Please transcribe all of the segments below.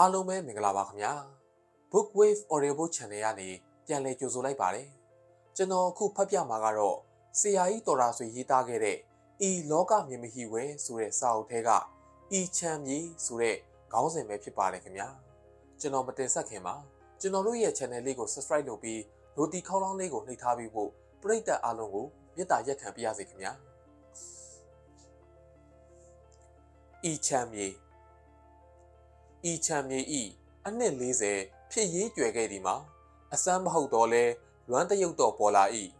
အားလုံးပဲမင်္ဂလာပါခင်ဗျာ Bookwave Audible Channel ကနေပြန်လည်ကြိုဆိုလိုက်ပါတယ်ကျွန်တော်အခုဖတ်ပြမှာကတော့ဆရာကြီးတော်ရာဆွေရေးသားခဲ့တဲ့ဤလောကမြင်မဟိဝဲဆိုတဲ့စာအုပ်ထဲကဤချမ်းမြေဆိုတဲ့ခေါင်းစဉ်ပဲဖြစ်ပါတယ်ခင်ဗျာကျွန်တော်မတင်ဆက်ခင်ပါကျွန်တော်တို့ရဲ့ channel လေးကို subscribe လုပ်ပြီး notification ခေါင်းလောင်းလေးကိုနှိပ်ထားပြီးဖို့ပရိသတ်အားလုံးကိုမေတ္တာရက်ခံပေးရစေခင်ဗျာဤချမ်းမြေ ဤချမ်းမြေဤအနှစ်40ဖြစ်ရေးကြွယ်ခဲ့သည်မှာအစမ်းမဟုတ်တော့လဲလွမ်းတရုတ်တော့ပေါ်လာ၏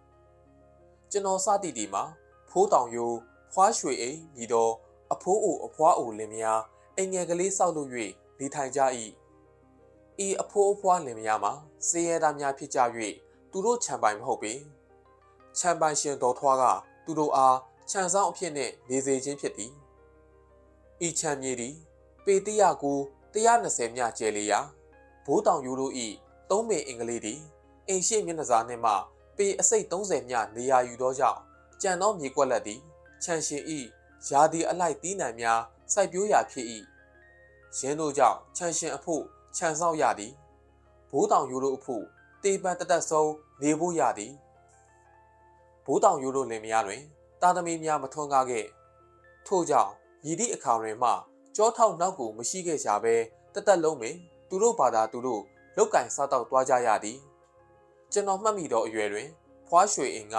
ကျွန်တော်စသည့်ဒီမှာဖိုးတောင်ယိုဖွားရွှေအိမ်မြည်တော်အဖိုးအိုအဖွားအိုလင်မယားအိမ်ငယ်ကလေးဆောက်လုပ်၍နေထိုင်ကြ၏ဤအဖိုးအဖွားလင်မယားမှာစေရသားများဖြစ်ကြ၍သူတို့ခြံပိုင်မဟုတ်ပေခြံပိုင်ရှင်တော်ထွားကသူတို့အားခြံဆောင်အဖြစ်နှင့်နေစေခြင်းဖြစ်သည်ဤခြံမြေသည်ပေတရကူ 120မြကျဲလေးရာဘိုးတောင်ယူတို့ဤသုံးပင်အင်္ဂလိပ်သည်အိမ်ရှိမျက်နှာစာနှင့်မှပေအစိတ်30မြနေရာယူသောကြောင့်ကြံသောမြေကွက်လက်သည်ခြံရှင်ဤယာဒီအလိုက်တီးနှံများစိုက်ပျိုးရာဖြစ်၏ရင်းတို့ကြောင့်ခြံရှင်အဖို့ခြံဆောက်ရသည်ဘိုးတောင်ယူတို့အဖို့တေပန်တသက်ဆုံးနေဖို့ရသည်ဘိုးတောင်ယူတို့လင်မယားတွင် တာသမီများမထွန်းကားခဲ့ထို့ကြောင့်မြည်သည့်အခါတွင်မှ ကြောထောက်နောက်ကိုမရှိခဲ့ကြဘဲတသက်လုံးပင်သူတို့ဘာသာသူတို့လောက်ကင်စားတော့သွားကြရသည်ကျွန်တော်မှတ်မိသောအရွယ်တွင်ဖွားရွှေအိမ်က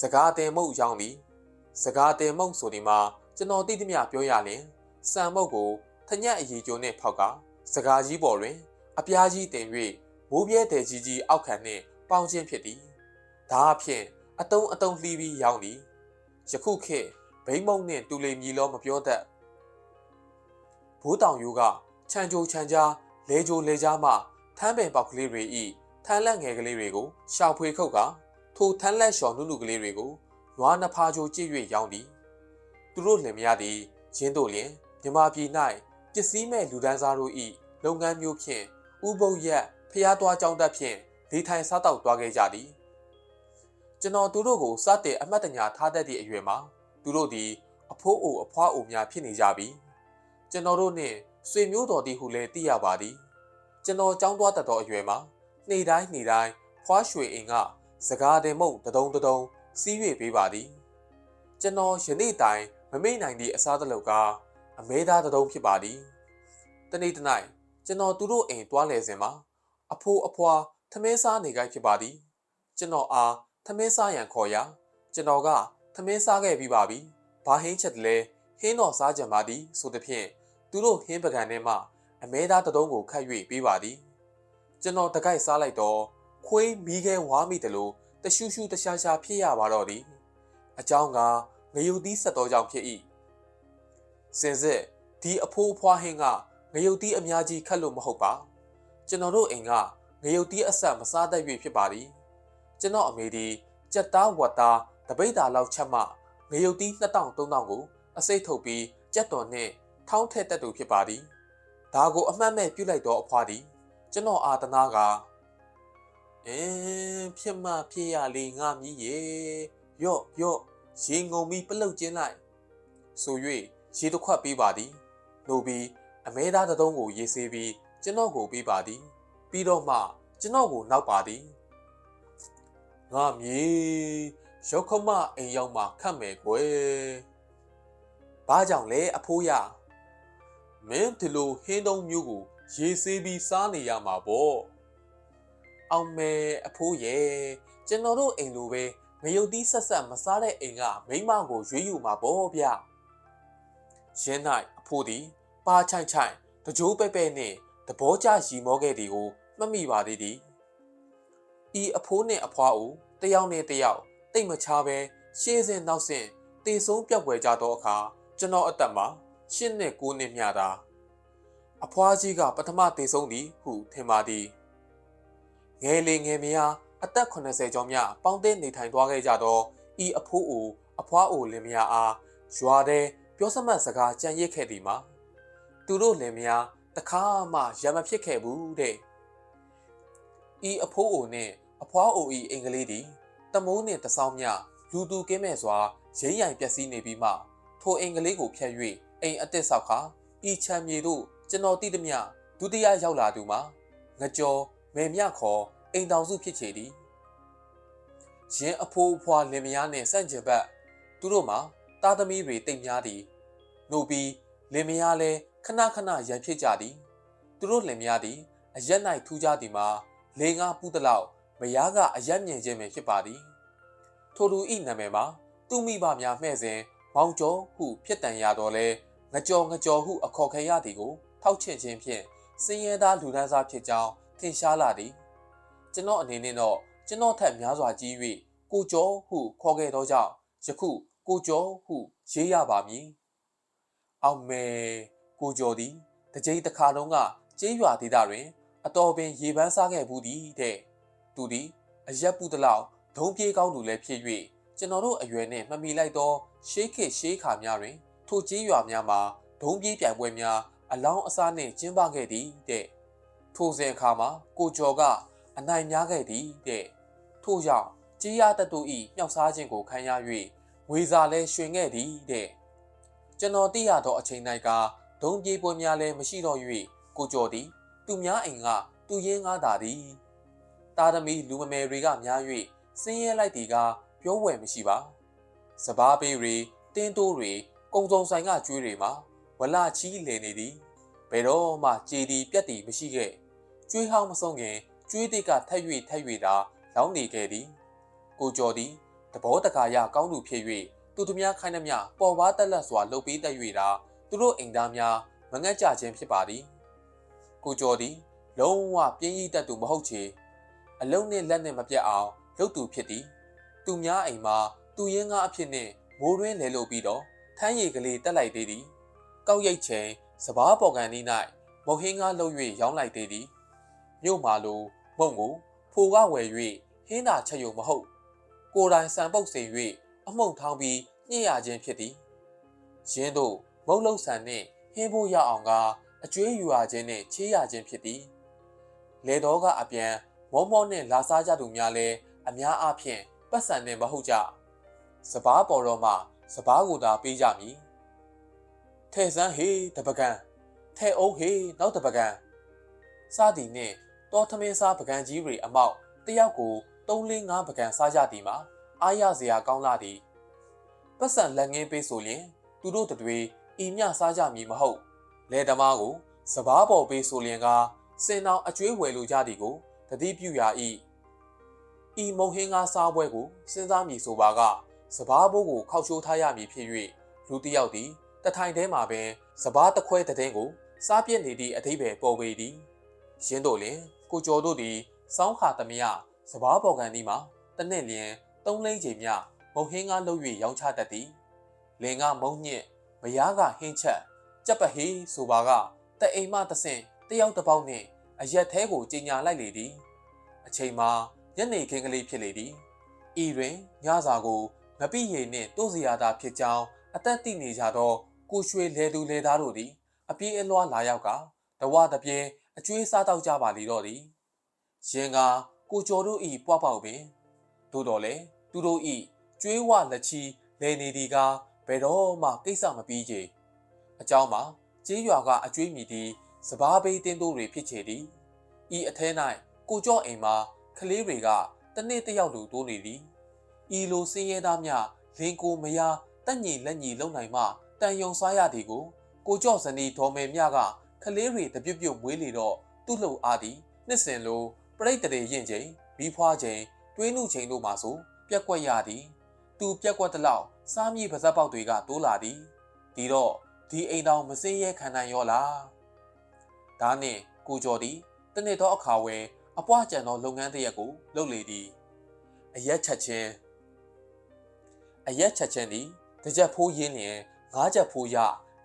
စကားတင်မုတ်ရောင်းသည်စကားတင်မုတ်ဆိုဒီမှာကျွန်တော်တိတိမြပြောရလျင်စံမုတ်ကိုထညက်အရီကျိုးနှင့်ဖောက်ကစကားကြီးပေါ်တွင် အပြားကြီးတင်၍မိုးပြဲတဲ့ကြီးကြီးအောက်ခံနှင့်ပေါင်းခြင်းဖြစ်သည်ဒါအဖြစ်အတုံးအတုံးလှီးပြီးရောင်းသည်ယခုခေတ်ဘိမ့်မုံနှင့်တူလီမြီလောမပြောတတ် ဘိုးတောင်ယူကခြံကြိုခြံကြားလဲကြိုလဲကြားမှထမ်းပင်ပေါက်ကလေးတွေဤထမ်းလက်ငယ်ကလေးတွေကိုရှောက်ဖွေခုတ်ကထိုထမ်းလက်လျှော်နုနုကလေးတွေကိုနွားနှဖားကြိုကြည့်၍ရောင်းသည်သူတို့လင်မယားသည်ရင်းတို့လျင်မြမပြည်၌ပစ္စည်းမဲ့လူဒန်းစားတို့ဤလုပ်ငန်းမျိုးဖြင့်ဥပုပ်ရက်ဖျားသွားကြောင်းတက်ဖြင့်ဒေထိုင်စားတောက်သွားခဲ့ကြသည်ကျွန်တော်သူတို့ကိုစတဲ့အမှတ်တညာထားတတ်သည့်အရွယ်မှာသူတို့သည်အဖိုးအိုအဖွားအိုများဖြစ်နေကြပြီ ကျွန်တော်တို့နှင့်ဆွေမျိုးတော်သည်ဟုလည်းသိရပါသည်ကျွန်တော်ကြောင်းသွားတတ်သောအရွယ်မှာနေ့တိုင်းနေ့တိုင်းဖွားရွှေအိမ်ကစကားတင်မုတ်တဒုံတဒုံစီး၍ပေးပါသည်ကျွန်တော်ယနေ့တိုင်မမိတ်နိုင်သည့်အစားတလုပ်ကအမဲသားတဒုံဖြစ်ပါသည်တနေ့တနိုင်ကျွန်တော်သူတို့အိမ်တွားလဲစဉ်မှာအဖိုးအဖွားထမင်းစားနေကြဖြစ်ပါသည်ကျွန်တော်အားထမင်းစားရန်ခေါ်ရာကျွန်တော်ကထမင်းစားခဲ့ပြီးပါပြီဘာဟင်းချက်တလဲဟင်းတော်စားကြံပါသည်ဆိုသည်ဖြင့် သူတို့ဟင်းပကံထဲမှအမဲသားတတုံးကိုခတ်၍ပေးပါသည်ကျွန်တော်တကိုက်စားလိုက်တော့ခွေးမီးခဲဝါမိတယ်လို့တရှူးရှူးတရှားရှားဖြစ်ရပါတော့သည်အကြောင်းကငရုတ်သီးဆက်တော်ကြောင့်ဖြစ်၏စင်စစ်ဒီအဖိုးအဖွားဟင်းကငရုတ်သီးအများကြီးခတ်လို့မဟုတ်ပါကျွန်တော်တို့အိမ်ကငရုတ်သီးအဆက်မစားတတ်၍ဖြစ်ပါသည်ကျွန်တော်အမေဒီကြက်သားဝက်သားတပိတ်တာလောက်ချက်မှငရုတ်သီး2000 3000ကိုအစိတ်ထုတ်ပြီးကြက်တော်နဲ့ ထောင်းထက်တက်သူဖြစ်ပါသည်ဒါကိုအမှတ်မဲ့ပြုတ်လိုက်တော့အဖွားသည်ကျွန်တော်အာတနာကအင်းဖြစ်မှဖြစ်ရလေငါမြည်ရေရော့ရော့ရေငုံပြီးပလုတ်ကျင်းလိုက်ဆို၍ရေတစ်ခွက်ပေးပါသည်လိုပြီးအမဲသားတစ်တုံးကိုရေဆေးပြီးကျွန်တော်ကိုပေးပါသည် ပြီးတော့မှကျွန်တော်ကိုနောက်ပါသည်ငါမြေရောက်ခမအိမ်ရောက်မှခတ်မယ်ကွယ်ဘာကြောင့်လဲအဖိုးရ မင်းဒီလိုဟင်းတုံးမျိုးကို ရေဆေးပြီးစားနေရမှာပေါ့အောင်မဲအဖိုးရဲ့ကျွန်တော်တို့အိမ်လိုပဲငရုတ်သီးဆက်ဆက်မစားတဲ့အိမ်ကမိမကိုရွေးယူမှာပေါ့ဗျရင်း၌အဖိုးသည်ပါချိုင်ချိုင်တကြိုးပဲ့ပဲ့နှင့်သဘောကျရီမောခဲ့သည်ကိုမှတ်မိပါသေးသည်ဤအဖိုးနှင့်အဖွားဦးတယောက်နှင့်တယောက်တိတ်မချပဲရှေးစင်နောက်စင်တေဆုံးပြောက်ွယ်ကြသောအခါကျွန်တော်အသက်မှာ ရှစ်နှစ်ကိုးနှစ်မျှသာအဖွားကြီးကပထမတေဆုံးသည်ဟုထင်ပါသည်ငယ်လေးငယ်မယားအသက်80ကျော်မြပေါင်းတဲ့နေထိုင်သွားခဲ့ကြသောဤအဖိုးအိုအဖွားအိုလင်မယားအားရွာတဲ့ပြောစမှတ်စကားကြံရစ်ခဲ့သည်မှာသူတို့လင်မယားတခါမှရမဖြစ်ခဲ့ဘူးတဲ့ဤအဖိုးအိုနှင့်အဖွားအိုဤအင်္ဂလိပ်သည်တမိုးနှင့်တဆောင်းမြလူသူကင်းမဲ့စွာရိမ့်ရိုင်ပျက်စီးနေပြီးမှထိုအင်္ဂလိပ်ကိုဖျက်၍ အိမ်အစ်စ်ဆောက်ခါဤချမ်းမြေတို့ကျွန်တော်တိသမျှဒုတိယရောက်လာသူမှာငကြောမေမြခေါ်အိမ်တောင်စုဖြစ်ချေသည်ရင်းအဖိုးအဖွာလင်မယားနှင့်ဆန့်ကျင်ဘက်သူတို့မှာတာသမီတွေတိတ်များသည်နို့ပြီးလင်မယားလည်းခဏခဏရန်ဖြစ်ကြသည်သူတို့လင်မယားသည်အရက်၌ထူးကြသည်မှာလေငါပူးတလောက်မယားကအရက်မြင်ခြင်းပဲဖြစ်ပါသည်ထိုသူဤနာမည်မှာသူမိဘများမှဲ့စဉ် မောင်ကျော်ဟုဖြစ်တန်ရတော့လဲငကြောငကြောဟုအခေါ်ခံရသည်ကိုထောက်ချင့်ခြင်းဖြင့်စင်ရဲသားလူဒန်းစားဖြစ်ကြောင်းထင်ရှားလာသည်ကျွန်တော်အနေနဲ့တော့ကျွန်တော်ထက်များစွာကြီး၍ကိုကျော်ဟုခေါ်ခဲ့သောကြောင့်ယခုကိုကျော်ဟုရေးရပါမည်အောင်မဲကိုကျော်သည်တကြိမ်တစ်ခါလုံးကကျေးရွာဒေသတွင် အတော်ပင်ရေပန်းစားခဲ့ဘူးသည်တဲ့သူသည်အရက်ပူတလောက်ဒုံပြေးကောင်းသူလည်းဖြစ်၍ကျွန်တော်တို့အရွယ်နှင့်မမီလိုက်သော ရှေးခေရှေးခါများတွင် ထိုကျေးရွာများမှာဒုံပြေးပြိုင်ပွဲများအလောင်းအစားနှင့်ကျင်းပခဲ့သည်တဲ့ထိုစဉ်အခါမှာကိုကျော်ကအနိုင်များခဲ့သည်တဲ့ထို့ကြောင့်ကြီးရတတူဤမြောက်စားခြင်းကိုခံရ၍ငွေစာလဲရွှင်ခဲ့သည်တဲ့ကျွန်တော်သိရသောအချိန်၌ကဒုံပြေးပွဲများလည်းမရှိတော့၍ကိုကျော်သည်သူများအိမ်ကသူရင်းငါးတာသည်တာသမီလူမမယ်တွေကများ၍စင်းရဲလိုက်သည်ကပြောဝယ်မရှိပါ စပားပေးတွေတင်းတိုးတွေကုံစုံဆိုင်ကကျွေးတွေမှာဝလချီးလည်နေသည်ဘယ်တော့မှကြေသည်ပြက်သည်မရှိခဲ့ကျွေးဟောင်းမဆုံးခင်ကျွေးတိတ်ကထက်၍ထက်၍သာလောင်းနေခဲ့သည်ကိုကျော်သည်တဘောတကာရကောင်းသူဖြစ်၍သူသူများခိုင်းသမျှပေါ်ပါတက်လက်စွာလှုပ်ပေးတတ်၍သာသူတို့အိမ်သားများမငတ်ကြခြင်းဖြစ်ပါသည်ကိုကျော်သည် လုံးဝပြင်းရည်တတ်သူမဟုတ်ချေအလုံးနဲ့လက်နဲ့မပြတ်အောင်လုပ်သူဖြစ်သည် သူများအိမ်မှာ သူရင်းကားအဖြစ်နှင့်မိုးရင်းလဲလို့ပြီးတော့ထမ်းရည်ကလေးတက်လိုက်သေးသည်ကောက်ရိတ်ချိန်စပားပေါ်ကန်ဤ၌မုတ်ဟင်းကားလှုပ်၍ရောင်းလိုက်သေးသည်မြို့မှာလိုမုံကိုဖိုကဝယ်၍ဟင်းသာချက်ယုံမဟုတ် ကိုယ်တိုင်စံပုတ်စေ၍အမှုန့်ထောင်းပြီးညှိရခြင်းဖြစ်သည်ရင်းတို့မုတ်လုံးဆန်နှင့်ဟင်းဖို့ရအောင်ကအကျွေးယူရခြင်းနှင့်ချေးရခြင်းဖြစ်သည်လေတော်ကအပြန်မောမောနှင့်လာစားကြသူများလည်းအများအားဖြင့်ပတ်စံနှင့်မဟုတ်ကြ စပားပေါ်တော့မှစပားကိုသာပေးကြမည်ထဲဆန်းဟေးတပကံထဲအုပ်ဟေးနောက်တပကံစသည်နှင့်တောထမင်းစားပကံကြီးတွေအမောက်တယောက်ကို3-5ပကံစားကြသည်မှာအားရစရာကောင်းလာသည်ပတ်စံလက်ငင်းပေးဆိုရင် သူတို့တွေဤမြစားကြမည်မဟုတ်လေသမားကိုစပားပေါ်ပေးဆိုလျင်ကစင်အောင်အကျွေးဝယ်လိုကြသည်ကိုတတိပြုရာဤဤမုံဟင်းကားစားပွဲကိုစဉ်းစားမည်ဆိုပါက စပားဘိုးကိုခောက်ချိုးထားရမည်ဖြစ်၍လူတစ်ယောက်သည်တထိုင်ထဲမှာပင်စပားတစ်ခွဲတဲ့င်းကိုစားပြစ်နေသည့်အထိပ္ပယ်ပေါ်ပေသည်ရင်းတို့လင်ကိုကျော်တို့သည်စောင်းခါသမယစပားပေါ်ကန်ဒီမှာတနှစ်လျင်သုံးလိမ့်ချိန်မြမုံဟင်းကားလှုပ်၍ရောင်းချတတ်သည်လင်ကမုံညစ်မယားကဟင်းချက်ကြက်ပဟေးဆိုပါကတအိမ်မတဆင့်တယောက်တစ်ပေါက်နှင့်အရက်သေးကိုကြီးညာလိုက်လေသည် အချိန်မှာညနေခင်းကလေးဖြစ်လေသည်ဤတွင်ညစာကို မပိရည်နှင့်တိုးစရာသာဖြစ်ကြောင်းအသက်သိနေကြသောကိုရွှေလဲသူလဲသားတို့သည် အပြေးအလွှားလာရောက်ကတဝတပြေအကျွေးစားတော့ကြပါလေတော့သည်ရင်ကကိုကျော်တို့ဤပွားပေါက်ပင်သို့တော်လေသူတို့ဤကျွေးဝလက်ချီလဲနေသည်ကဘယ်တော့မှကိစ္စမပြီးကြအကြောင်းမှာကျေးရွာကအကျွေးမြည်သည်စပားပေးတင်းတို့တွေဖြစ်ချေသည်ဤအထဲ၌ကိုကျော်အိမ်မှာကလေးတွေကတနေ့တယောက်လူတိုးနေသည် ဤလိုစင်းရဲသားများလင်ကိုမယားတက်ညီလက်ညီလုံနိုင်မှတန်ယုံစားရသည်ကိုကိုကျော်စနီဒေါ်မယ်မြကကလေးတွေတပြုတ်ပြုတ်မွေးလေတော့သူ့လှုပ်အားသည်နှစ်စင်လိုပြိတ္တရေရင်ချိန်မိဖွားချိန်တွေးနှုချိန်တို့မှဆိုပြက်ကွက်ရသည်သူပြက်ကွက်တလောက်စားမြေပါဇက်ပေါက်တွေကတိုးလာသည်ဒီတော့ဒီအိမ်တော်မစင်းရဲခံနိုင်ရောလားဒါနှင့်ကိုကျော်သည်တနေ့သောအခါဝဲအပွားကြံသောလုပ်ငန်းတရက်ကိုလုပ်လေသည်အရက်ချက်ချင်း အရက်ချက်ချင်းသည်တကြက်ဖိုးရင်းလျင်ငါးချက်ဖိုးရ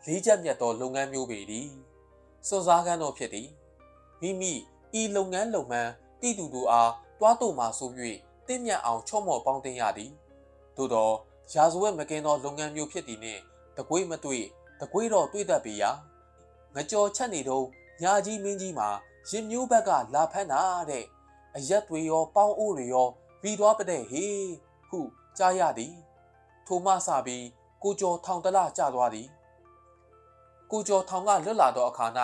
လေးချက်မြတ်သောလုပ်ငန်းမျိုးပေသည်စွန်စားကန်းတော်ဖြစ်သည်မိမိဤလုပ်ငန်းလုပ်မှန်းတိတူတူအားတွားတို့မှဆို၍တင့်မြတ်အောင်ချော့မော့ပေါင်းတင်ရသည်သို့သောရာဇဝတ်မကင်းသောလုပ်ငန်းမျိုးဖြစ်သည်နှင့်တကွေးမတွေ့တကွေးတော့တွေ့တတ်ပေရာငကြော်ချက်နေတော့ညာကြီးမင်းကြီးမှာရင်မျိုးဘက်ကလာဖမ်းတာတဲ့အရက်တွေရော ပေါင်းအိုးတွေရောပြီးသွားပတဲ့ဟေးဟုကြားရသည် ထိုမှစပြီးကိုကျော်ထောင်တလကျသွားသည်ကိုကျော်ထောင်ကလွတ်လာသောအခါ၌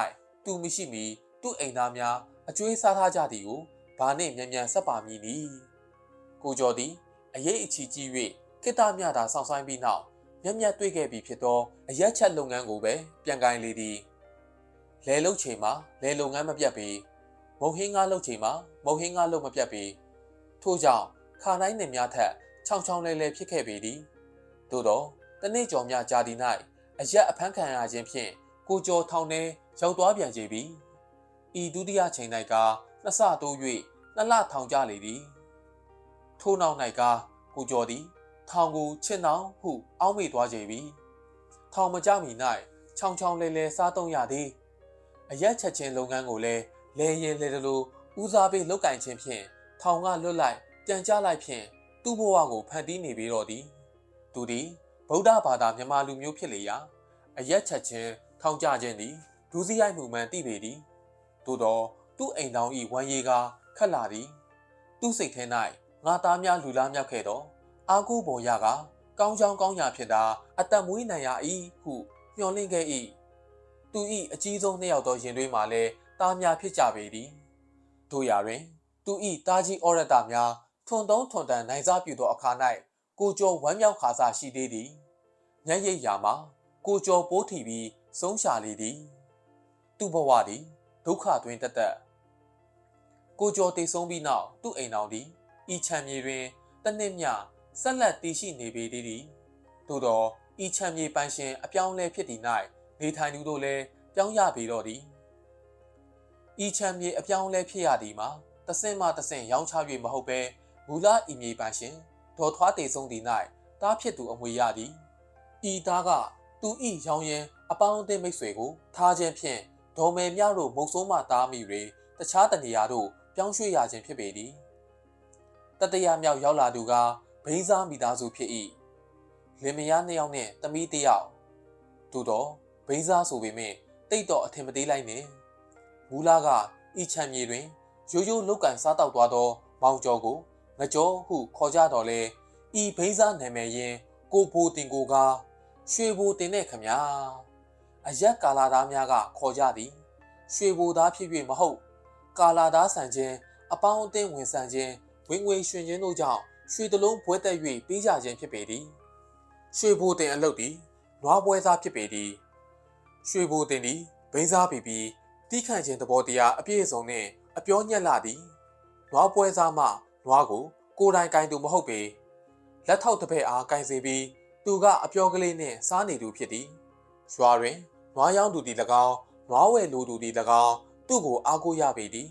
သူမရှိမီတသူ့အိမ်သားများအကျွေးစားထားကြသည်ကိုဘာနှင့်မြန်မြန်ဆက်ပါမည်နီကိုကျော်သည်အရေးအချီကြီး၍ခိတ္တမြတာဆောင်ဆိုင်ပြီးနောက်မျက်မျက်တွေ့ခဲ့ပြီးဖြစ်သောအရက်ချက်လုပ်ငန်းကိုပဲပြန်ကိုင်းလေသည်လဲလုတ်ချိန်မှာလဲလုပ်ငန်းမပြတ်ပြီးမုံဟင်းကားလုတ်ချိန်မှာမုံဟင်းကားလုတ်မပြတ်ပြီးထို့ကြောင့်ခါတိုင်းနှင့်များထက်ချောင်းချောင်းလဲလဲဖြစ်ခဲ့ပေသည် သို့တော့တနေ့ကျော်များကြာသည်၌အရက်အဖမ်းခံရခြင်းဖြင့်ကိုကျော်ထောင်ထဲရောက်သွားပြန်ကြပြီဤဒုတိယချိန်၌ကနှစ်ဆတိုး၍နှစ်လထောင်ကြလေသည်ထို့နောက်၌ကကိုကျော်သည် ထောင်ကိုချစ်နှောင်ဟုအောက်မေ့သွားကြပြီထောင်မကြမီ၌ချောင်းချောင်းလဲလဲစားသုံးရသည်အရက်ချက်ချင်းလုပ်ငန်းကိုလည်းလဲရင်လဲတလို့ဦးစားပေးလုပ်ကင်ခြင်းဖြင့်ထောင်ကလွတ်လိုက်ပြန်ကြလိုက်ဖြင့်သူ့ဘဝကိုဖန်တီးနေပြီးတော့သည် သူသည်ဗုဒ္ဓဘာသာမြန်မာလူမျိုးဖြစ်လေရာအရက်ချက်ချင်းထောင်ကြခြင်းသည်ဒူးစီရိုက်မှုမှန်သိပေသည်သို့သောသူ့အိမ်တော်ဤဝမ်းရီကခတ်လာသည်သူ့စိတ်ထဲ၌ငါသားများလူလားမြောက်ခဲ့သောအာကုဘော်ရကကောင်းချောင်းကောင်းရာဖြစ်တာအသက်မွေးနိုင်ရ၏ဟုမျှော်လင့်ခဲ့၏သူ၏အကြီးဆုံးနှစ်ယောက်သောရင်သွေးမှာလည်းတားများဖြစ်ကြပေသည်တို့ရာတွင် သူ၏တားကြီးဩရတများထွန်တုံးထွန်တန်နိုင်စားပြူသောအခါ၌ ကိုကျော်ဝမ်းမြောက်ခါစားရှိသေးသည်ညရိပ်ရာမှာကိုကျော်ပိုးထီပြီးဆုံးရှာလေသည် သူ့ဘဝသည်ဒုက္ခတွင်တက်တက်ကိုကျော်တည်ဆုံးပြီးနောက်သူ့အိမ်တော်သည်ဤချံမြေတွင်တနှစ်မြဆက်လက်တည်ရှိနေပေသည်သည်သို့သောဤချံမြေပိုင်ရှင်အပြောင်းလဲဖြစ်သည့်၌နေထိုင်သူတို့လည်းပြောင်းရပေတော့သည်ဤချံမြေအပြောင်းလဲဖြစ်ရသည်မှာတဆင့်မှတဆင့်ရောင်းချ၍မဟုတ်ဘဲမူလဤမြေပိုင်ရှင် ဒေါ်ထွားတည်ဆုံးသည့်၌တားဖြစ်သူအမွေရသည်ဤသားကသူဤရောင်းရင်အပေါင်းအသင်းမိတ်ဆွေကိုထားခြင်းဖြင့်ဒေါ်မယ်မြတို့မုတ်ဆိုးမှတားမိ၍တခြားတနေရာတို့ပြောင်းရွှေ့ရခြင်းဖြစ်ပေသည်တတရမြောက်ရောက်လာသူကဘိန်းစားမိသားစုဖြစ်၏လင်မယားနှစ်ယောက်နဲ့တမီးတစ်ယောက်သို့တော့ဘိန်းစားဆိုပေမဲ့တိတ်တော့အထင်မသေးလိုက်နဲ့မူလာကဤချမ်းမြေတွင်ရိုးရိုးလုတ်ကန်စားတောက်သွားသောမောင်ကျော်ကို ငကြောဟုခေါ်ကြတော်လဲဤဘိန်းစားနာမည်ရင်ကိုဘိုတင်ကိုကရွှေဘိုတင်တဲ့ခမညာအရက်ကာလာသားများကခေါ်ကြသည်ရွှေဘိုသားဖြစ်၍မဟုတ် ကာလာသားဆန်ခြင်းအပေါင်းအသင်းဝင်ဆန်ခြင်းဝင်ငွေရွှင်ခြင်းတို့ကြောင့်ရွှေတလုံးဘွဲတက်၍ပေးကြခြင်းဖြစ်ပေသည်ရွှေဘိုတင်အလုပ်သည်နွားပွဲစားဖြစ်ပေသည်ရွှေဘိုတင်သည်ဘိန်းစားပြီးပြီးတီးခန့်ခြင်းသဘောတရားအပြည့်အစုံနှင့်အပြောညက်လာသည်နွားပွဲစားမှ နွားကိုကိုယ်တိုင်ကင်သူမဟုတ်ပေလက်ထောက်တစ်ဖက်အားကင်စေပြီးသူကအပြောကလေးနှင့်စားနေသူဖြစ်သည်ရွာတွင်နွားရောင်းသူသည်၎င်းနွားဝယ်လူသူသည်၎င်းသူ့ကိုအားကိုးရပေသည်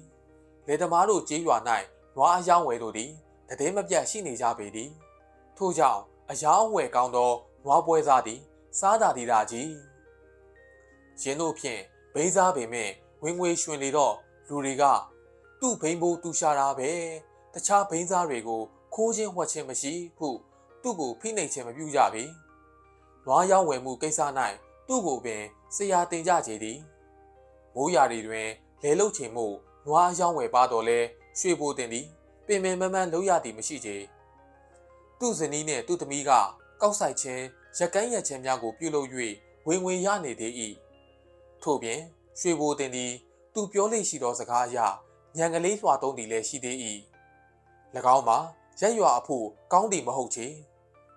လေသမားတို့ကြေးရွာ၌နွားအယောင်းဝယ်တို့သည်တည်င်းမပြတ်ရှိနေကြပေသည်ထို့ကြောင့်အယောင်းဝယ်ကောင်းသောနွားပွဲစားသည် စားတာသည်သာကြီးရင်းတို့ဖြင့်ဘိန်းစားပေမဲ့ဝင်ငွေရွှင်လေတော့လူတွေကသူ့ဘိန်းဘိုးတူရှာတာပဲ တခြားဘိန်းစားတွေကိုခိုးခြင်းဝှက်ခြင်းမရှိဟုသူ့ကိုဖိနှိပ်ခြင်းမပြုကြပေနွားရောက်ဝယ်မှုကိစ္စ၌သူ့ကိုပင်ဆရာတင်ကြကြသည်မိုးရာတွေတွင်လဲလုတ်ချင်မှုနွားရောက်ဝယ်ပါတော့လဲရွှေဘိုတင်သည်ပင်ပင်မမန်းလုံးရသည်မရှိချေသူ့ဇနီးနှင့်သူ့သမီးကကောက်ဆိုင်ခြင်းရက်ကန်းရက်ခြင်းများကိုပြုလုပ်၍ဝင်ဝင်ရနေသေး၏ထို့ပြင်ရွှေဘိုတင်သည်သူပြောလေရှိသောစကားအရညံကလေးလွှာသုံးသည်လည်းရှိသေး၏၎ င်းမှာရက်ရွာအဖို့ကောင်းသည်မဟုတ်ချေ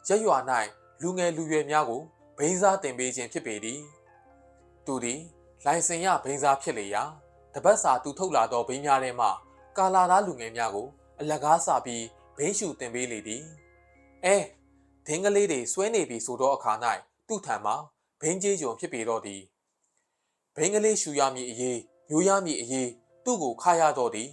ရက်ရွာ၌လူငယ်လူရွယ်များကိုဘိန်းစားတင်ပေးခြင်းဖြစ်ပေသည်သူသည်လိုင်စင်ရဘိန်းစားဖြစ်လေရာတပတ်စာသူထုတ်လာသောဘိန်းများထဲမှကာလာသားလူငယ်များကိုအလကားစပြီးဘိန်းရှူတင်ပေးလေသည်အဲဒင်းကလေးတွေဆွဲနေပြီဆိုတော့အခါ၌သူ့ထံမှာဘိန်းကြီးကြုံဖြစ်ပေတော့သည်ဘိန်းကလေးရှူရမည်အရေးမျိုးရမည်အရေးသူ့ကိုခါရတော့သည်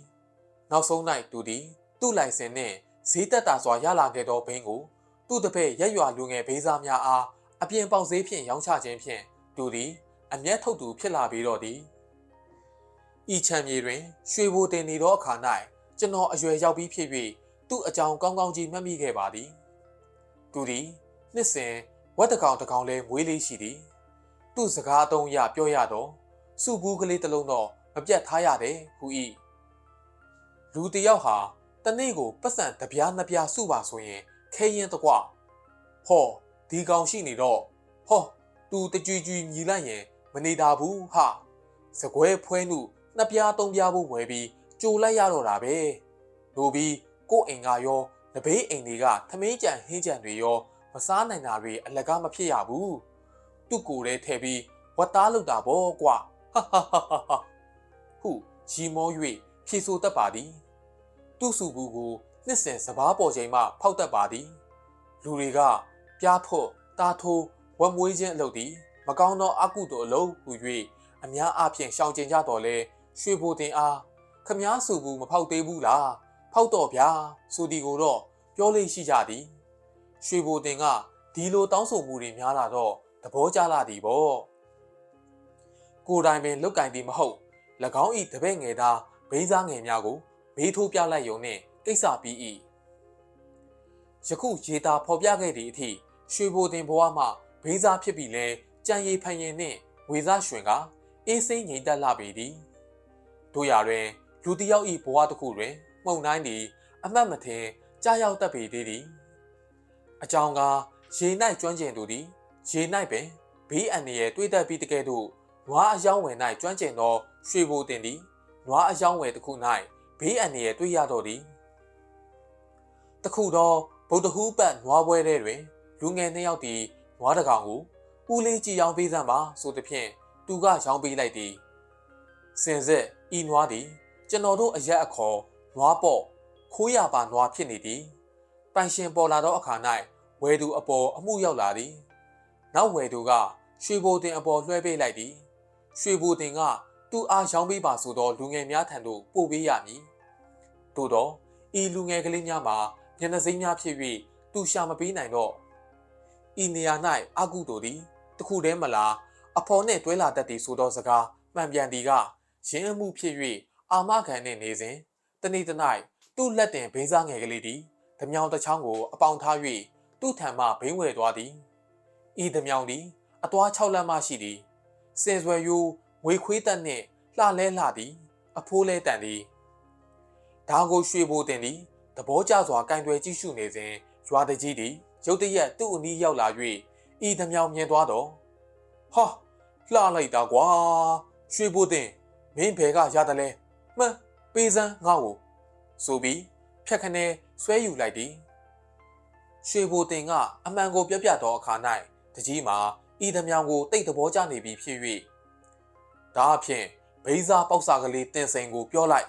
နောက်ဆုံး၌သူသည် သူ့လိုင်စင်နှင့်ဈေးတက်တာစွာရလာခဲ့သောဘိန်းကိုသူ့တပည့်ရက်ရွာလူငယ်ဘိန်းစားများအားအပြင်ပေါက်ဈေးဖြင့်ရောင်းချခြင်းဖြင့်သူသည်အမျက်ထုတ်သူဖြစ်လာပြီးတော့သည်ဤချမ်းမြေတွင် ရွှေဘိုတင်နေသောအခါ၌ကျွန်တော်အရွယ်ရောက်ပြီးဖြစ်၍သူ့အကြောင်းကောင်းကောင်းကြီးမှတ်မိခဲ့ပါသည်သူသည်နှစ်စဉ်ဝတ်တကောင်တကောင်လဲမွေးလေးရှိသည်သူ့စကားအတုံးရပြောရတော့စုဘူးကလေးတစ်လုံးတော့မပြတ်ထားရတယ်ဟူ၏လူတယောက်ဟာ တနေ့ကိုပတ်စံတပြားနှစ်ပြားစုပါဆိုရင်ခဲရင်တကွဟောဒီကောင်ရှိနေတော့ဟောသူတကြွကြွမြည်လိုက်ရင်မနေတာဘူးဟာစကွဲဖွဲမှုနှစ်ပြားသုံးပြားဖို့ဝယ်ပြီးကြိုလိုက်ရတော့တာပဲလိုပြီးကို့အိမ်ကရောတပည့်အိမ်တွေကသမင်းကြံဟင်းကြံတွေရောမစားနိုင်တာတွေအလကားမဖြစ်ရဘူးသူ့ကိုယ်ထဲထည့်ပြီးဝတ်သားလုပ်တာပေါ့ကွာဟာဟာဟာဟာဟုရီမော၍ဖြေဆိုတတ်ပါသည် သူ့စုဘူးကိုနှစ်စဉ်စပားပေါ်ချိန်မှဖောက်တတ်ပါသည်လူတွေကပြားဖို့တာထိုးဝက်မွေးခြင်းအလုပ်သည်မကောင်းသောအကုသိုလ်အလုပ်ဟူ၍အများအားဖြင့်ရှောင်ကျဉ်ကြတော်လဲရွှေဘိုတင်အားခမားစုဘူးမဖောက်သေးဘူးလားဖောက်တော့ဗျာဆိုဒီကိုတော့ပြောလေးရှိကြသည်ရွှေဘိုတင်ကဒီလိုတောင်းဆိုမှုတွေများလာတော့သဘောကျလာသည်ပေါ့ကိုယ်တိုင်ပင်လုတ်ကင်သည်မဟုတ်၎င်း၏တပည့်ငယ်သားဘိန်းစားငယ်များကို ဘေးထိုးပြလိုက်ရုံနှင့်ကိစ္စပြီး၏ယခုရေတာဖော်ပြခဲ့သည့်အထိရွှေဘိုတင်ဘဝမှဘိန်းစားဖြစ်ပြီးလဲကြံရည်ဖန်ရင်နှင့်ဝေစားရွှင်ကအေးစိမ့်ငြိမ်သက်လာပေသည်တို့ရာတွင် လူတစ်ယောက်၏ဘဝတစ်ခုတွင်မှုန်တိုင်းသည် အမှတ်မထင်ကြားရောက်တတ်ပေသေးသည်အကြောင်းကားရေ၌ကျွမ်းကျင်သူသည်ရေ၌ပင်ဘေးအန္တရာယ်တွေးတတ်ပြီးတကယ်တော့နွားအယောင်းဝယ်၌ကျွမ်းကျင်သောရွှေဘိုတင်သည်နွားအယောင်းဝယ်တစ်ခု၌ ဘေးအန္တရာယ်တွေးရတော့သည်တခုသောဗုဒ္ဓဟူးပတ်နွားပွဲထဲတွင်လူငယ်နှစ်ယောက်သည်နွားတကောင်ကိုဦးလေးကြည်ရောင်းပေးစမ်းပါဆိုသည်ဖြင့်သူကရောင်းပေးလိုက်သည်စင်စစ်ဤနွားသည်ကျွန်တော်တို့အရက်အခေါ်နွားပေါ့ခိုးရပါနွားဖြစ်နေသည်ပိုင်ရှင်ပေါ်လာသောအခါ၌ဝယ်သူအပေါ်အမှုရောက်လာသည်နောက်ဝယ်သူကရွှေဘိုတင်အပေါ်လွှဲပေးလိုက်သည်ရွှေဘိုတင်ကသူ့အားရောင်းပေးပါဆိုသောလူငယ်များထံသို့ပို့ပေးရမည် သို့တော့ဤလူငယ်ကလေးများမှာညနေစိမ်းများဖြစ်၍သူရှာမပေးနိုင်တော့ဤနေရာ၌အကုသိုလ်သည်တခုတည်းမလားအဖော်နှင့်တွဲလာတတ်သည်ဆိုသောစကားမှန်ပြန်သည်ကရင်းအမှုဖြစ်၍အာမခံနှင့်နေစဉ်တနေ့တ၌သူ့လက်တင်ဘိန်းစားငယ်ကလေးသည်ဓမြောင်တစ်ချောင်းကိုအပေါင်ထား၍သူ့ထံမှဘိန်းဝယ်သွားသည်ဤဓမြောင်သည်အသွား၆လမ်းမှရှိသည်စင်စွယ်ယိုးဝေခွေးတက်နှင့်လှလဲလှသည် အဖိုးလဲတန်သည် ဒါကိုရွှေဘိုတင်သည်သဘောကျစွာကင်တွယ်ကြည့်ရှုနေစဉ်ရွာတကြီးသည်ရုတ်တရက်သူ့အနီးရောက်လာ၍ဤဓမြောင်မြင်သွားတော့ဟာလှလိုက်တာကွာရွှေဘိုတင်မင်းဘယ်ကရတယ်လဲမှန်ပေးစမ်းငါ့ကိုဆိုပြီးဖြက်ခနဲဆွဲယူလိုက်သည်ရွှေဘိုတင်ကအမှန်ကိုပြပြသောအခါ၌တကြီးမှာဤသမြောင်ကိုတိတ်သဘောကျနေပြီဖြစ်၍ဒါအဖြစ်ဘိန်းစားပေါက်စာကလေးတင်စိန်ကိုပြောလိုက်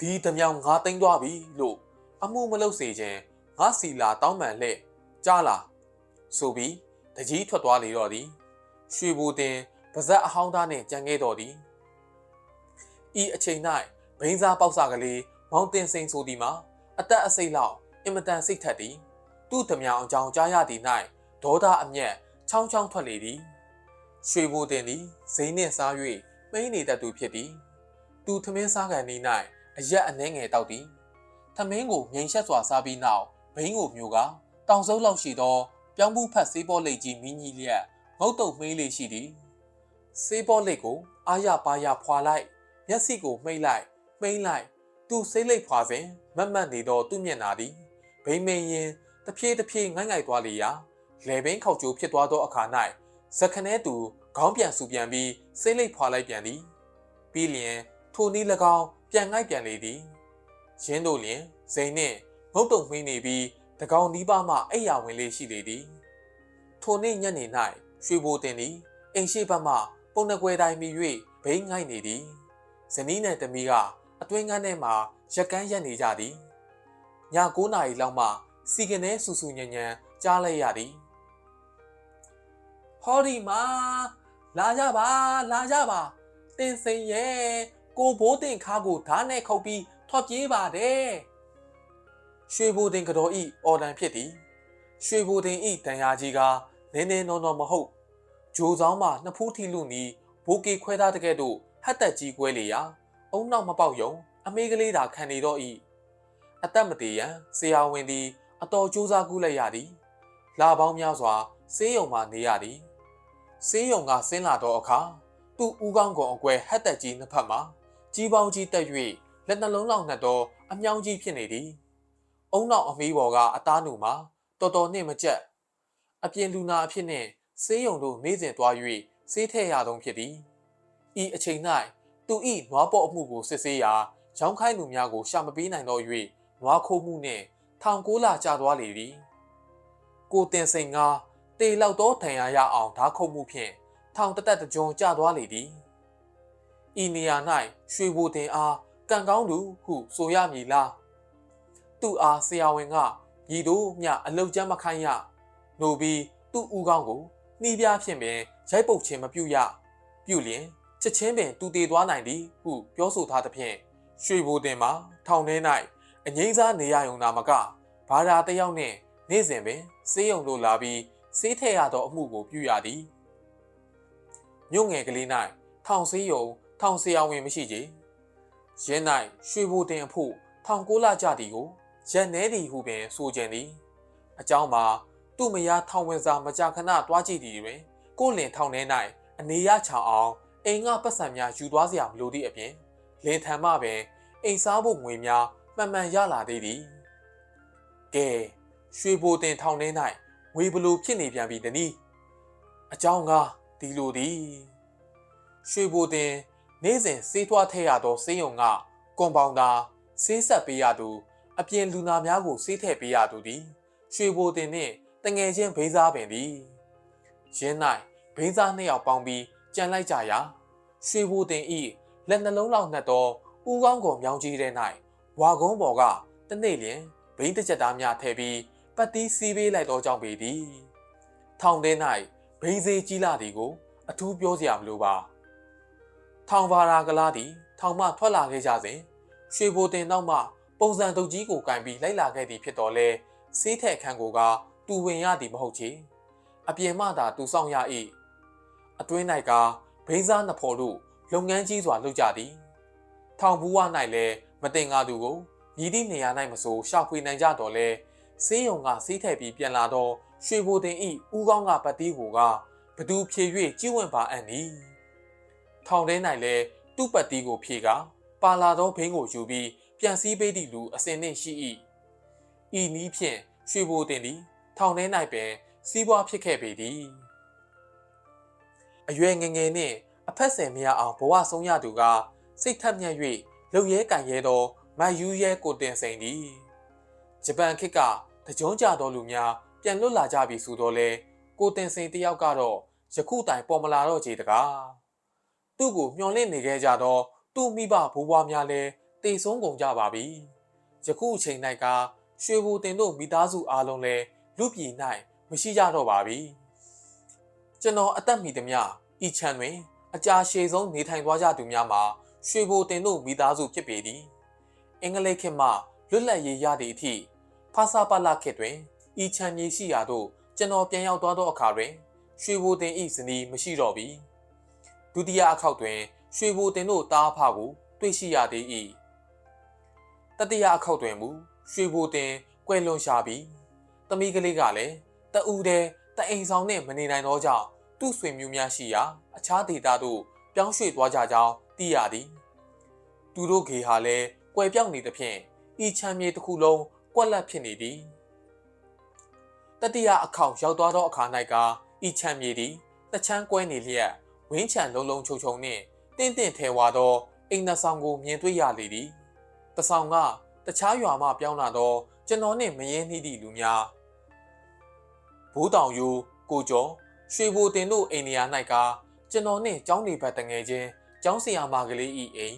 ဒီသမြောင်ငါသိမ်းသွားပြီလို့အမှုမလုပ်စေခြင်းငါစီလာတောင်းပန်လှဲ့ကြားလာဆိုပြီးတကြီးထွက်သွားလေတော့သည်ရွှေဘိုတင်ပါဇက်အဟောင်းသားနှင့်ကြံခဲ့တော်သည်ဤအချိန်၌ဘိန်းစားပေါက်စာကလေးမောင်တင်စိန်ဆိုသည်မှာအသက်အစိတ်လောက်အင်မတန်စိတ်ထက်သည်သူ့ဓမြောင်အကြောင်းကြားရသည်၌ဒေါသအမျက်ချောင်းချောင်းထွက်လေသည်ရွှေဘိုတင်သည်ဇိမ်းနှင့်စား၍မိန်နေတတ်သူဖြစ်သည်သူသမင်းစားကန်နေ၌ အရက်အနှဲငယ်တောက်သည်သမင်းကိုငိန်ရှက်စွာစားပြီးနောက်ဘိန်းကိုမျိုးကတောင်စုပ်လောက်ရှိသောပြောင်းဘူးဖတ်စေးပေါ်လိတ်ကြီးမင်းကြီးလျက်ငုတ်တုတ်မေးလေးရှိသည်စေးပေါ်လိတ်ကိုအာရပါရဖွာလိုက်မျက်စိကိုမှိတ်လိုက်မှိတ်လိုက်သူစိတ်လိတ်ဖွာစဉ်မတ်မတ်နေသောသူ့မျက်နာသည်ဘိမ့်မင်းရင်တဖြည်းတဖြည်းငိုင်းငိုက်သွားလေရာလေဘင်းခောက်ကျိုးဖြစ်သွားသောအခါ၌ဇခနဲသူခေါင်းပြန်ဆူပြန်ပြီးစိတ်လိတ်ဖွာလိုက်ပြန်သည်ပြီးလျင်ထိုနည်း၎င်း ပြန်ငိုက်ပြန်လေသည်ရင်းတို့လျင်ဇိန်နှင့်ငုတ်တုံမှင်းနေပြီးတကောင်နီးပါးမှအိယာဝင်လေးရှိလေသည်ထိုနေ့ညနေ၌ရွှေဘိုတင်သည်အိမ်ရှိဘက်မှပုံနှကွယ်တိုင်းမိ၍ဘိန်းငိုက်နေသည်ဇနီးနှင့်တမီးကအတွင်းကန်းထဲမှရက်ကန်းရက်နေကြသည်ည9နာရီလောက်မှစီကနေဆူဆူညံ့ညံ့ကြားလိုက်ရသည်ဟောဒီမှာလာကြပါလာကြပါတင်စိန်ရဲ့ ကိုဘိုးတင်ခါကိုဓာတ်နဲ့ခုတ်ပြီးထော်ပြေးပါတယ်ရွှေဘိုတင်ကတော်ဤအော်တန်ဖြစ်သည်ရွှေဘိုတင်ဤတန်ရာကြီးကနင်းနေနော်နော်မဟုတ်ဂျိုးဆောင်မှနှစ်ဖူးထီလူနီဘိုကေခွဲသားတကဲ့သို့ဟတ်တက်ကြီးကွဲလေရာအုံနောက်မပေါက်ယုံ အမေကလေးသာခံနေတော့ဤအသက်မတည်ရန်ဆရာဝန်သည် အတော်ကြိုးစားကူးလိုက်ရသည်လာပေါင်းများစွာဆေးရုံမှနေရသည်ဆေးရုံကဆင်းလာသောအခါသူ့ဦးကောင်းကောင်အကွဲဟတ်တက်ကြီးနှစ်ဖက်မှာ ကြီးပေါင်းကြီးတက်၍လက်နှလုံးလောက်နှက်သောအမြောင်းကြီးဖြစ်နေသည်အုံနောက်အမီးပေါ်ကအသားနူမှာတော်တော်နှင့်မကြက်အပြင်လူနာအဖြစ်နှင့်ဆေးရုံသို့နေစဉ်သွား၍ဆေးထည့်ရသောဖြစ်သည်ဤအချိန်၌သူဤနွားပေါ်အမှုကိုစစ်ဆေးရာရောင်းခိုင်းသူများကိုရှာမပေးနိုင်တော့၍နွားခိုးမှုနှင့်ထောင်ကိုးလာကျသွားလေသည်ကိုတင်စိန်ကတေလောက်သောထံရရအောင်ဓာခုတ်မှုဖြင့်ထောင်တသက်တကြုံကျသွားလေသည် ဤနေရာ၌ရွှေဘိုတင်အားကံကောင်းသူဟုဆိုရမည်လားသူ့အားဆရာဝန်ကညီတို့မြအလုတ်ကျမ်းမခိုင်းရနိုပြီးသူ့ဦးကောင်းကိုနှီးပြားဖြင့်ပင်ရိုက်ပုတ်ခြင်းမပြုရပြုလျင်ချက်ချင်းပင်တူတည်သွားနိုင်သည်ဟုပြောဆိုထားသဖြင့်ရွှေဘိုတင်မှာထောင်ထဲ၌အငိမ့်စားနေရယုံနာမကဘာသာတယောက်နှင့်နေ့စဉ်ပင်စေးရုံတို့လာပြီးစေးထည့်ရသောအမှုကိုပြုရသည်မြို့ငယ်ကလေး၌ထောင်စေးရုံ ထောင်ဆရာဝန်မရှိကြရင်း၌ရွှေဘိုတင်အဖို့ထောင်ကိုးလကြသည်ကိုရက်နေသည်ဟုပင်ဆိုကြသည်အကြောင်းမှာသူ့မယားထောင်ဝင်စာမကြာခဏတွားကြည့်သည်တွင် ကိုလင်ထောင်ထဲ၌အနေရချောင်အောင်အိမ်ကပတ်စံများယူသွားစရာမလိုသည့်အပြင်လင်ထံမှပင်အိမ်စားဖို့ငွေများမှန်မှန်ရလာသေးသည်ကဲရွှေဘိုတင်ထောင်ထဲ၌ငွေဘလိုဖြစ်နေပြန်ပြီတနည်းအကြောင်းကဒီလိုသည်ရွှေဘိုတင် နေ့စဉ်စေးထွားထည့်ရသောစေးရုံကကွန်ပေါင်တာစေးဆက်ပေးရသူအပြင်လူနာများကိုစေးထည့်ပေးရသူသည်ရွှေဘိုတင်နှင့်တငယ်ချင်းဘိန်းစားပင်သည်ရင်း၌ဘိန်းစားနှစ်ယောက်ပေါင်းပြီးကြံလိုက်ကြရာရွှေဘိုတင်ဤလက်နှလုံးလောက်နှက်သောဦးကောင်းကုန်မြောင်းကြီးတဲ့၌ဝါကုန်းပေါ်ကတနေ့လျင်ဘိန်းတစ်ချက်သားများထည့်ပြီးပတ်တီးစီးပေးလိုက်သောကြောင့်ပေသည်ထောင်ထဲ၌ဘိန်းစေးကြီးလာသည်ကို အထူးပြောစရာမလိုပါ ထောင်ပါရာကလားသည်ထောင်မှထွက်လာခဲ့ကြစဉ်ရွှေဘိုတင်နောက်မှပုံစံတုပ်ကြီးကိုကင်ပြီးလိုက်လာခဲ့သည်ဖြစ်တော်လဲဆေးထက်ခန်းကိုကတူဝင်ရသည်မဟုတ်ချေအပြင်မှသာတူဆောင်ရ၏အတွင်း၌ကဘိန်းစားနှစ်ဖော်တို့လုပ်ငန်းကြီးစွာလုပ်ကြသည်ထောင်ဘူးဝ၌လည်းမတင်ကားသူကိုမြည်သည့်နေရာ၌မဆိုရှာဖွေနိုင်ကြတော်လဲဆေးရုံကဆေးထက်ပြီးပြန်လာသောရွှေဘိုတင်ဤဦးကောင်းကပတ်တီးကိုကဘသူဖြေ၍ကြီးဝင်ပါအံ့နီ ထောင်ထဲ၌လည်းသူ့ပတ်တီးကိုဖြေကပါလာသောဘိန်းကိုယူပြီးပြန်စည်းပေးသည့်လူအစင်နှင့်ရှိ၏ဤနည်းဖြင့်ရွှေဘိုတင်သည်ထောင်ထဲ၌ပင်စီးပွားဖြစ်ခဲ့ပေသည်အရွယ်ငငယ်နှင့်အဖက်ဆယ်မရအောင်ဘဝဆုံးရသူကစိတ်ထက်မြက်၍လုံရဲကန်ရဲသောမယူရဲကိုတင်စိန်သည်ဂျပန်ခေတ်ကတကြုံကြသောလူများပြန်လွတ်လာကြပြီဆိုတော့လေကိုတင်စိန်တယောက်ကတော့ယခုတိုင်ပေါ်မလာတော့ကြတကား သူ့ကိုမျောလင့်နေခဲ့ကြသော သူ့မိဘဘိုးဘွားများလည်းတေဆုံးကုန်ကြပါပြီယခုအချိန်၌ကရွှေဘူတင်တို့မိသားစုအားလုံးလည်းလူပြည်၌မရှိကြတော့ပါပြီကျွန်တော်အသက်မီသမျှဤချန်တွင် အကြာရှည်ဆုံးနေထိုင်သွားကြသူများမှာရွှေဘိုတင်တို့မိသားစုဖြစ်ပေသည်အင်္ဂလိပ်ခေတ်မှလွတ်လပ်ရေးရသည့်အထိဖာစာပလခေတ်တွင်ဤချန်မြေရှိရာသို့ကျွန်တော်ပြန်ရောက်သွားသောအခါတွင်ရွှေဘိုတင်ဤဇနီးမရှိတော့ပြီ ဒုတိယအခေါက်တွင်ရွှေဘိုတင်တို့တားဖကိုတွေ့ရှိရသေး၏တတိယအခေါက်တွင်မူရွှေဘိုတင်ကွယ်လွန်ရှာပြီးသမီးကလေးကလည်းတအူတဲ့တအိမ်ဆောင်နဲ့မနေနိုင်တော့ကြောင့်သူ့ဆွေမျိုးများရှိရာအခြားဒေသသို့ပြောင်းရွှေ့သွားကြကြောင်းသိရသည်သူတို့ခေဟာလည်းကွယ်ပြောက်နေသဖြင့်ဤချမ်းမြေတစ်ခုလုံးကွက်လက်ဖြစ်နေသည်တတိယအခေါက်ရောက်သွားသောအခါ၌ကဤချမ်းမြေသည်တချမ်းကွဲနေလျက် ဝင်းချံလုံးလုံးချုံချုံနှင့်တင့်တင့်ထဲဝါသောအိမ်နှဆောင်ကိုမြင်တွေ့ရလေသည်တဆောင်ကတခြားရွာမှပြောင်းလာသောကျွန်တော်နှင့်မရင်းနှီးသည့်လူများဘိုးတောင်ယူကိုကျော်ရွှေဘိုတင်တို့အိမ်နေရာ၌ကကျွန်တော်နှင့်ကျောင်းနေဘက်တငယ်ချင်းကျောင်းဆရာမကလေးဤအိမ်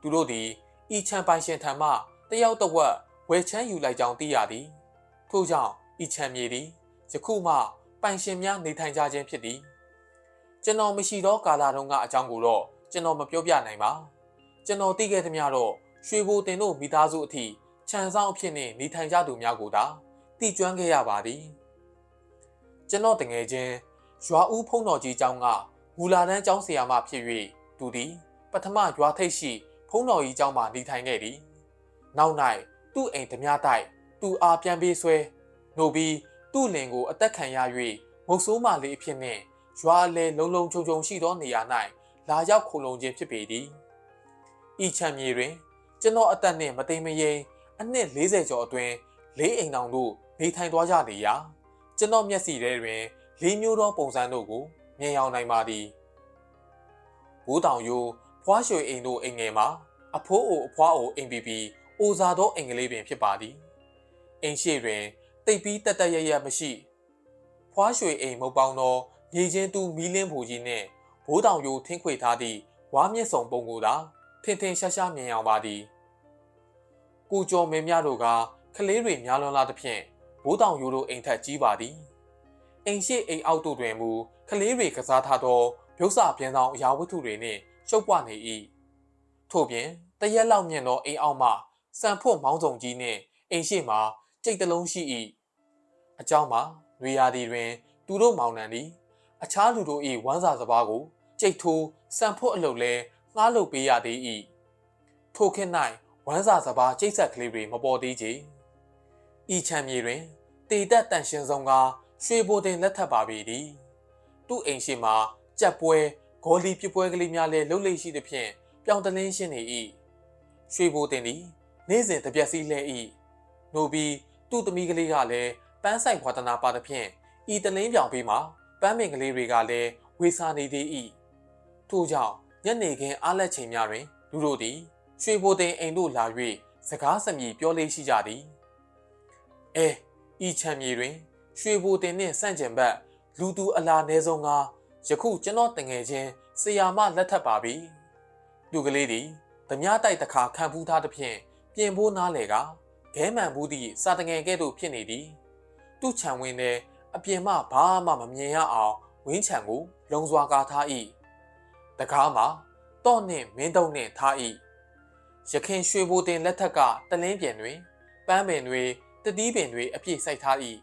သူတို့သည်ဤချမ်းပိုင်ရှင်ထံမှတယောက်တစ်ဝက်ဝယ်ချမ်းယူလိုက်ကြောင်းသိရသည်ထို့ကြောင့်ဤချမ်းမြေသည်ယခုမှပိုင်ရှင်များနေထိုင်ကြခြင်းဖြစ်သည် ကျွန်တော်မရှိသောကာလတုန်းကအကြောင်းကိုတော့ကျွန်တော်မပြောပြနိုင်ပါကျွန်တော်သိခဲ့သမျှတော့ရွှေဘိုတင်တို့မိသားစုအထိခြံဆောင်အဖြစ်နှင့်နေထိုင်ကြသူများကိုသာတည်ကျွမ်းခဲ့ရပါသည်ကျွန်တော်တငယ်ချင်းရွာဦးဖုံတော်ကြီးကျောင်းကမူလာတန်းကျောင်းဆရာမဖြစ်၍သူသည်ပထမရွာထိပ်ရှိဖုံတော်ကြီးကျောင်းမှာနေထိုင်ခဲ့သည်နောက်၌သူ့အိမ်ဓမြတိုက်သူအားပြန်ပေးဆွဲနို့ပြီးသူ့လင်ကိုအသက်ခံရ၍မုတ်ဆိုးမလေးအဖြစ်နှင့် ရွာလေလုံလုံချုံချုံရှိသောနေရာ၌လာရောက်ခုံလုံခြင်းဖြစ်ပေသည်ဤချမ်းမြေတွင် ကျွန်တော်အသက်နှင့်မသိမရင်အနှစ်40ကျော်အတွင်းလေးအိမ်တောင်တို့နေထိုင်သွားကြလေရာကျွန်တော်မျက်စိထဲတွင်လေးမျိုးသောပုံစံတို့ကိုမြင်ရောက်နိုင်ပါသည်ဘိုးတောင်ယိုဖွားရွှေအိမ်တို့အိမ်ငယ်မှာအဖိုးအိုအဖွားအိုအိမ်ပြီးပြီးအိုစာသောအိမ်ကလေးပင်ဖြစ်ပါသည်အိမ်ရှိတွင်တိတ်ပြီးတက်တက်ရရမရှိဖွားရွှေအိမ်မုတ်ပေါင်းသော မြေချင်းတူမီးလင်းဘူကြီးနှင့်ဘိုးတောင်ယိုထင်းခွေထားသည့်ဝါမျက်စုံပုံကိုသာထင်ထင်ရှားရှားမြင်အောင်ပါသည်ကိုကျော်မင်းများတို့ကကလေးတွေများလွန်လာသဖြင့်ဘိုးတောင်ယိုတို့အိမ်ထက်ကြီးပါသည်အိမ်ရှိအိမ်အောက်တို့တွင်မူကလေးတွေကစားထားသောရုပ်စာပြင်းဆောင်အရာဝတ္ထုတွေနှင့်ရှုပ်ပွနေ၏ထို့ပြင်တရက်လောက်မြင့်သောအိမ်အောက်မှစံဖို့မောင်းစုံကြီးနှင့်အိမ်ရှိမှကြိတ်တလုံးရှိ၏အကြောင်းမှာနွေရာသီတွင် သူတို့မောင်နှံသည် အခြားလူတို့၏ဝမ်းစာစပားကိုကြိတ်ထိုးစံဖို့အလုပ်လဲငှားလုပ်ပေးရသေး၏ထိုခေတ်၌ဝမ်းစာစပားကြိတ်ဆက်ကလေးတွေမပေါ်သေးကြဤချမ်းမြေတွင်တေတက်တန်ရှင်ဆုံးကရွှေဘိုတင်လက်ထပ်ပါပြီသည်သူ့အိမ်ရှိမှာကြက်ပွဲဂေါ်လီပြပွဲကလေးများလည်းလှုပ်လှိတ်ရှိသဖြင့်ပြောင်တလင်းရှင်းနေ၏ရွှေဘိုတင်သည်နေ့စဉ်တပြက်စီးလဲ၏နိုပြီးသူ့သမီးကလေးကလည်းပန်းဆိုင်ဝါသနာပါသဖြင့်ဤတလင်းပြောင်ပြီးမှ ပန်းပင်ကလေးတွေကလည်းဝေစာနေသေး၏ထို့ကြောင့်ညနေခင်းအားလက်ချိန်များတွင်လူတို့သည်ရွှေဘိုတင်အိမ်သို့လာ၍စကားစမြည်ပြောလေးရှိကြသည်အဲဤချမ်းမြေတွင်ရွှေဘိုတင်နှင့်စန့်ကျင်ဘက်လူသူအလားနေဆုံးကယခုကျွန်တော်တငယ်ချင်းဆီယာမလက်ထပ်ပါပြီသူကလေးသည်ဓမြတိုက်တစ်ခါခံဖူးထားသဖြင့်ပြင်ဖို့နားလေကခဲမှန်ဘူးသည့်စာတငယ်ကဲ့သို့ဖြစ်နေသည်သူ့ခြံဝင်းထဲ အပြင်မှဘာမှမမြင်ရအောင်ဝင်းခြံကိုလုံစွာကာထား၏တကားမှာတော့နှင့်မင်းတုံနှင့်ထား၏ရခင်ရွှေဘိုတင်လက်ထက်ကတလင်းပြင်တွင်ပန်းပင်တွေတတိပင်တွေအပြည့်စိုက်ထား၏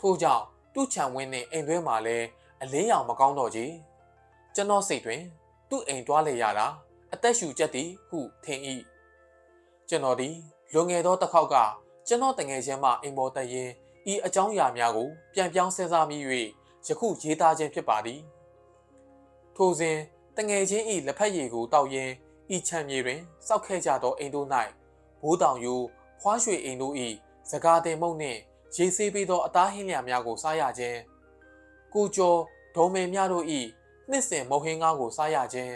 ထို့ကြောင့်သူ့ခြံဝင်းနှင့်အိမ်တွဲမှာလည်းအလင်းရောင်မကောင်းတော့ကြီးကျွန်တော်စိတ်တွင် သူ့အိမ်တွားလေရတာအသက်ရှူချက်သည်ဟုထင်၏ကျွန်တော်သည်လွန်ငယ်သောတစ်ခေါက်ကကျွန်တော်တငယ်ချင်းမှအိမ်ပေါ်တက်ရင် ဤအကြောင်းအရာများကိုပြန်ပြောင်းစဉ်းစားမိ၍ယခုရေးသားခြင်းဖြစ်ပါသည်ထိုစဉ်တငယ်ချင်းဤလက်ဖက်ရည်ကိုတောက်ရင်းဤချမ်းမြေတွင်စောက်ခဲ့ကြသောအိမ်တို့၌ဘိုးတောင်ယူဖွားရွှေအိမ်တို့ဤစကားတင်မုံနှင့်ရေဆေးပေးသောအသားဟင်းလျာများကိုစားရခြင်းကိုကျော်ဒေါ်မေများတို့ဤနှစ်စဉ်မုံဟင်းကားကိုစားရခြင်း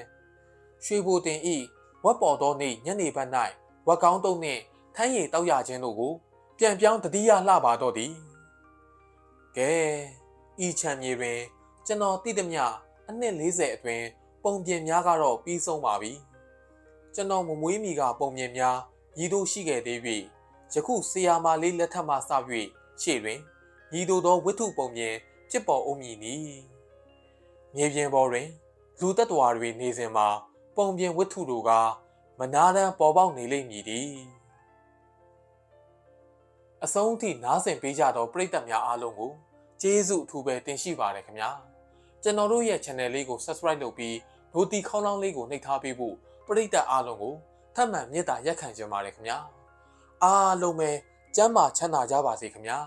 ရွှေဘိုတင်ဤဝက်ပေါ်သောနေ့ညနေဘက်၌ဝက်ကောင်းတုံးနှင့်ထမ်းရည်တောက်ရခြင်းတို့ကို ပြန်ပြောင်းတတိယလှပါတော့သည်ကဲဤချမ်းမြေတွင်ကျွန်တော်တည်သည်မြအနှစ်40အတွင်းပုံပြင်များကတော့ပြီးဆုံးပါပြီကျွန်တော်မမွေးမီကပုံပြင်များညီတို့ရှိခဲ့သေး၍ယခုဆီယာမာလေးလက်ထက်မှစ၍ရှေ့တွင်ညီတို့သောဝိထုပုံပြင်จิตပေါ်အုံးမည်နီမြေပြင်ပေါ်တွင်လူသက်တော်တွေနေစဉ်မှာပုံပြင်ဝိထုတို့ကမနာတမ်းပေါ်ပေါက်နေလိမ့်မည်သည် အဆုံးထိနားဆင်ပေးကြသောပရိသတ်များအားလုံးကိုကျေးဇူးအထူးပဲတင်ရှိပါတယ်ခင်ဗျာကျွန်တော်တို့ရဲ့ channel လေးကို subscribe လုပ်ပြီး notification ခေါင်းလောင်းလေးကိုနှိပ်ထားပေးဖို့ပရိသတ်အားလုံးကိုထပ်မံမေတ္တာရက်ခံကြပါတယ်ခင်ဗျာအားလုံးပဲကျမ်းမာချမ်းသာကြပါစေခင်ဗျာ